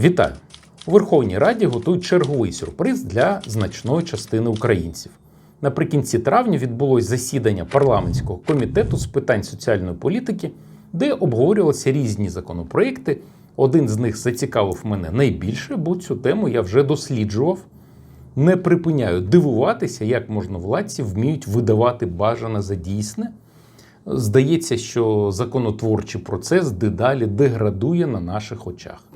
Вітаю! У Верховній Раді готують черговий сюрприз для значної частини українців. Наприкінці травня відбулось засідання парламентського комітету з питань соціальної політики, де обговорювалися різні законопроекти. Один з них зацікавив мене найбільше, бо цю тему я вже досліджував. Не припиняю дивуватися, як можновладці вміють видавати бажане за дійсне. Здається, що законотворчий процес дедалі деградує на наших очах.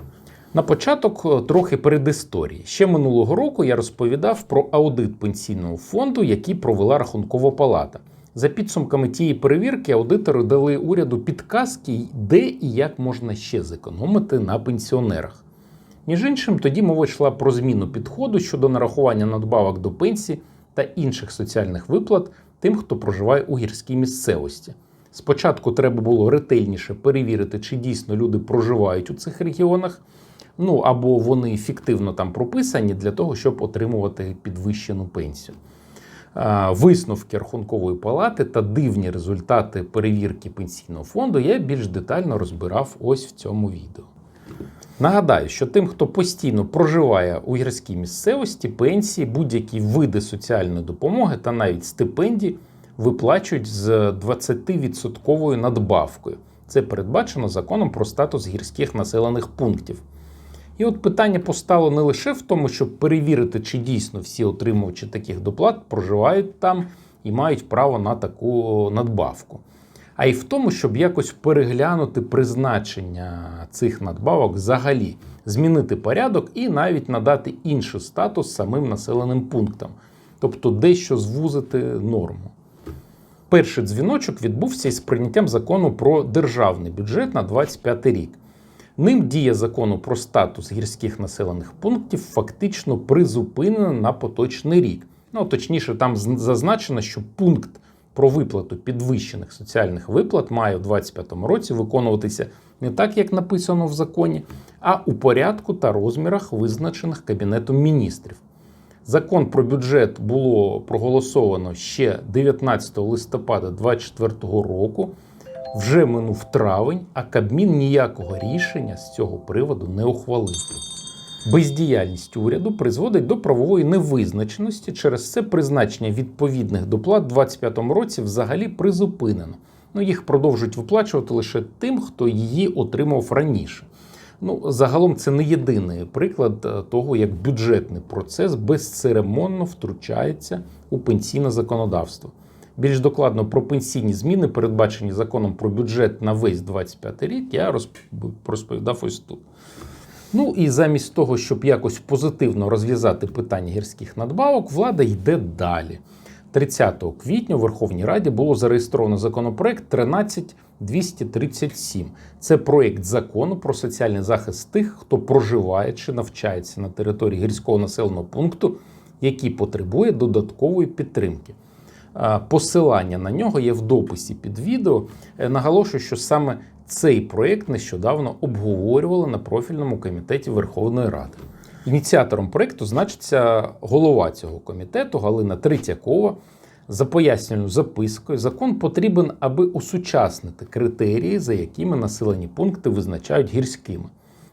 На початок е, трохи передісторії. Ще минулого року я розповідав про аудит пенсійного фонду, який провела Рахункова палата. За підсумками тієї перевірки, аудитори дали уряду підказки, де і як можна ще зекономити на пенсіонерах. Між іншим, тоді мова йшла про зміну підходу щодо нарахування надбавок до пенсії та інших соціальних виплат тим, хто проживає у гірській місцевості. Спочатку треба було ретельніше перевірити, чи дійсно люди проживають у цих регіонах, ну або вони фіктивно там прописані для того, щоб отримувати підвищену пенсію. Висновки рахункової палати та дивні результати перевірки пенсійного фонду я більш детально розбирав ось в цьому відео. Нагадаю, що тим, хто постійно проживає у гірській місцевості, пенсії, будь-які види соціальної допомоги та навіть стипендії виплачують з 20% надбавкою. Це передбачено законом про статус гірських населених пунктів. І от питання постало не лише в тому, щоб перевірити, чи дійсно всі отримувачі таких доплат проживають там і мають право на таку надбавку, а й в тому, щоб якось переглянути призначення цих надбавок взагалі, змінити порядок і навіть надати інший статус самим населеним пунктам, тобто дещо звузити норму. Перший дзвіночок відбувся із прийняттям закону про державний бюджет на 2025 рік. Ним дія закону про статус гірських населених пунктів фактично призупинена на поточний рік. Ну, точніше, там зазначено, що пункт про виплату підвищених соціальних виплат має в 2025 році виконуватися не так, як написано в законі, а у порядку та розмірах, визначених Кабінетом міністрів. Закон про бюджет було проголосовано ще 19 листопада 2024 року. Вже минув травень, а Кабмін ніякого рішення з цього приводу не ухвалив. Бездіяльність уряду призводить до правової невизначеності. Через це призначення відповідних доплат у 2025 році взагалі призупинено. Ну, їх продовжують виплачувати лише тим, хто її отримав раніше. Ну, загалом це не єдиний приклад е, того, як бюджетний процес безцеремонно втручається у пенсійне законодавство. Більш докладно про пенсійні зміни, передбачені законом про бюджет на весь 25 рік, я розповідав ось тут. Ну і замість того, щоб якось позитивно розв'язати питання гірських надбавок, влада йде далі. 30 квітня у Верховній Раді було зареєстровано законопроект 13237. Це проєкт закону про соціальний захист тих, хто проживає чи навчається на території гірського населеного пункту, який потребує додаткової підтримки. Посилання на нього є в дописі під відео. Е, наголошую, що саме цей проєкт нещодавно обговорювали на профільному комітеті Верховної Ради. Ініціатором проєкту значиться голова цього комітету Галина Третьякова. За пояснювальною запискою закон потрібен, аби усучаснити критерії, за якими населені пункти визначають гірськими.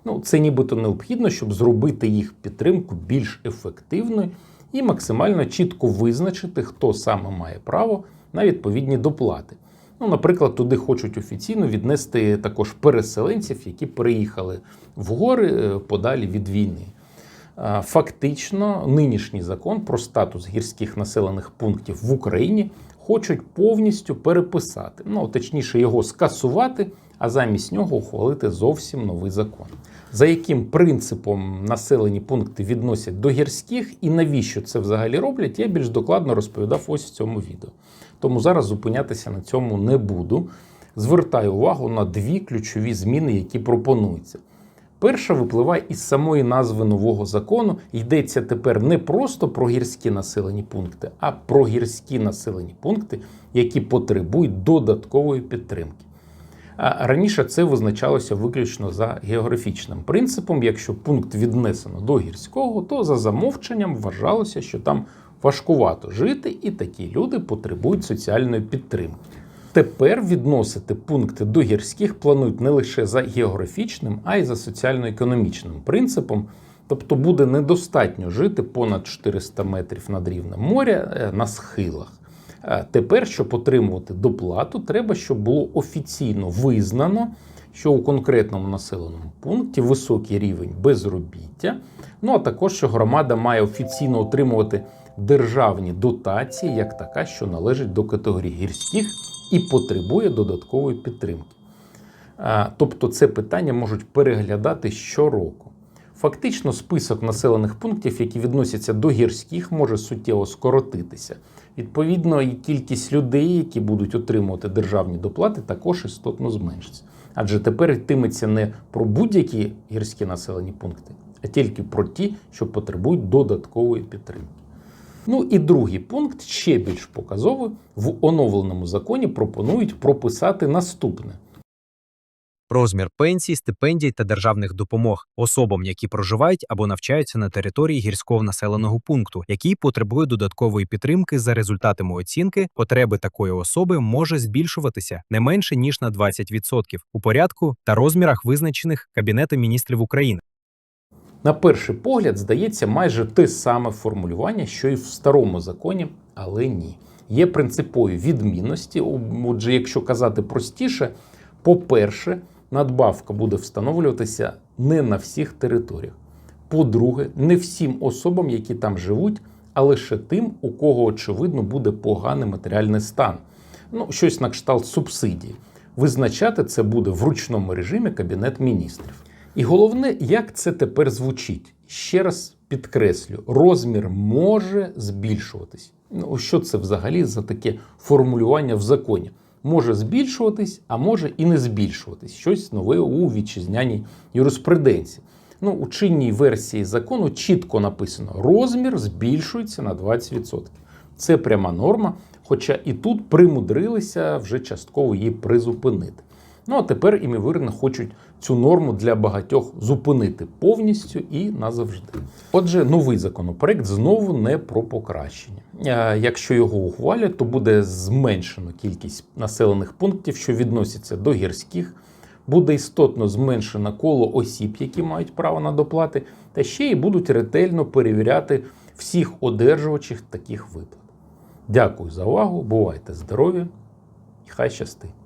Ну, Це нібито необхідно, щоб зробити їх підтримку більш ефективною і максимально чітко визначити, хто саме має право на відповідні доплати. Ну, Наприклад, туди хочуть офіційно віднести також переселенців, які переїхали в гори е, подалі від війни. Фактично, нинішній закон про статус гірських населених пунктів в Україні хочуть повністю переписати, ну точніше, його скасувати, а замість нього ухвалити зовсім новий закон. За яким принципом населені пункти відносять до гірських і навіщо це взагалі роблять, я більш докладно розповідав ось в цьому відео. Тому зараз зупинятися на цьому не буду. Звертаю увагу на дві ключові зміни, які пропонуються. Перша випливає із самої назви нового закону. Йдеться тепер не просто про гірські населені пункти, а про гірські населені пункти, які потребують додаткової підтримки. Раніше це визначалося виключно за географічним принципом. Якщо пункт віднесено до гірського, то за замовченням вважалося, що там важкувато жити, і такі люди потребують соціальної підтримки. Тепер відносити пункти до гірських планують не лише за географічним, а й за соціально-економічним принципом. Тобто буде недостатньо жити понад 400 метрів над рівнем моря е, на схилах. Е, Тепер, щоб отримувати доплату, треба, щоб було офіційно визнано, що у конкретному населеному пункті високий рівень безробіття. Ну а також, що громада має офіційно отримувати державні дотації, як така, що належить до категорії гірських і потребує додаткової підтримки. Тобто це питання можуть переглядати щороку. Фактично, список населених пунктів, які відносяться до гірських, може суттєво скоротитися. Відповідно, і кількість людей, які будуть отримувати державні доплати, також істотно зменшиться. Адже тепер йтиметься не про будь-які гірські населені пункти, а тільки про ті, що потребують додаткової підтримки. Ну і другий пункт, ще більш показовий, в оновленому законі пропонують прописати наступне. Розмір пенсій, стипендій та державних допомог особам, які проживають або навчаються на території гірського населеного пункту, який потребує додаткової підтримки за результатами оцінки, потреби такої особи може збільшуватися не менше ніж на 20% у порядку та розмірах, визначених Кабінетом міністрів України. На перший погляд, здається, майже те саме формулювання, що і в старому законі, але ні. Є принципові відмінності. Отже, якщо казати простіше, по-перше, надбавка буде встановлюватися не на всіх територіях. По-друге, не всім особам, які там живуть, а лише тим, у кого, очевидно, буде поганий матеріальний стан. Ну, щось на кшталт субсидії. Визначати це буде в ручному режимі Кабінет міністрів. І головне, як це тепер звучить. Ще раз підкреслю, розмір може збільшуватись. Ну, що це взагалі за таке формулювання в законі? Може збільшуватись, а може і не збільшуватись. Щось нове у вітчизняній юриспруденції. Ну, у чинній версії закону чітко написано: розмір збільшується на 20%. Це пряма норма, хоча і тут примудрилися вже частково її призупинити. Ну а тепер, імовірно, хочуть цю норму для багатьох зупинити повністю і назавжди. Отже, новий законопроект знову не про покращення. Е, Якщо його ухвалять, то буде зменшено кількість населених пунктів, що відносяться до гірських. Буде істотно зменшено коло осіб, які мають право на доплати, та ще й будуть ретельно перевіряти всіх одержувачів таких виплат. Дякую за увагу, бувайте здорові і хай щастить!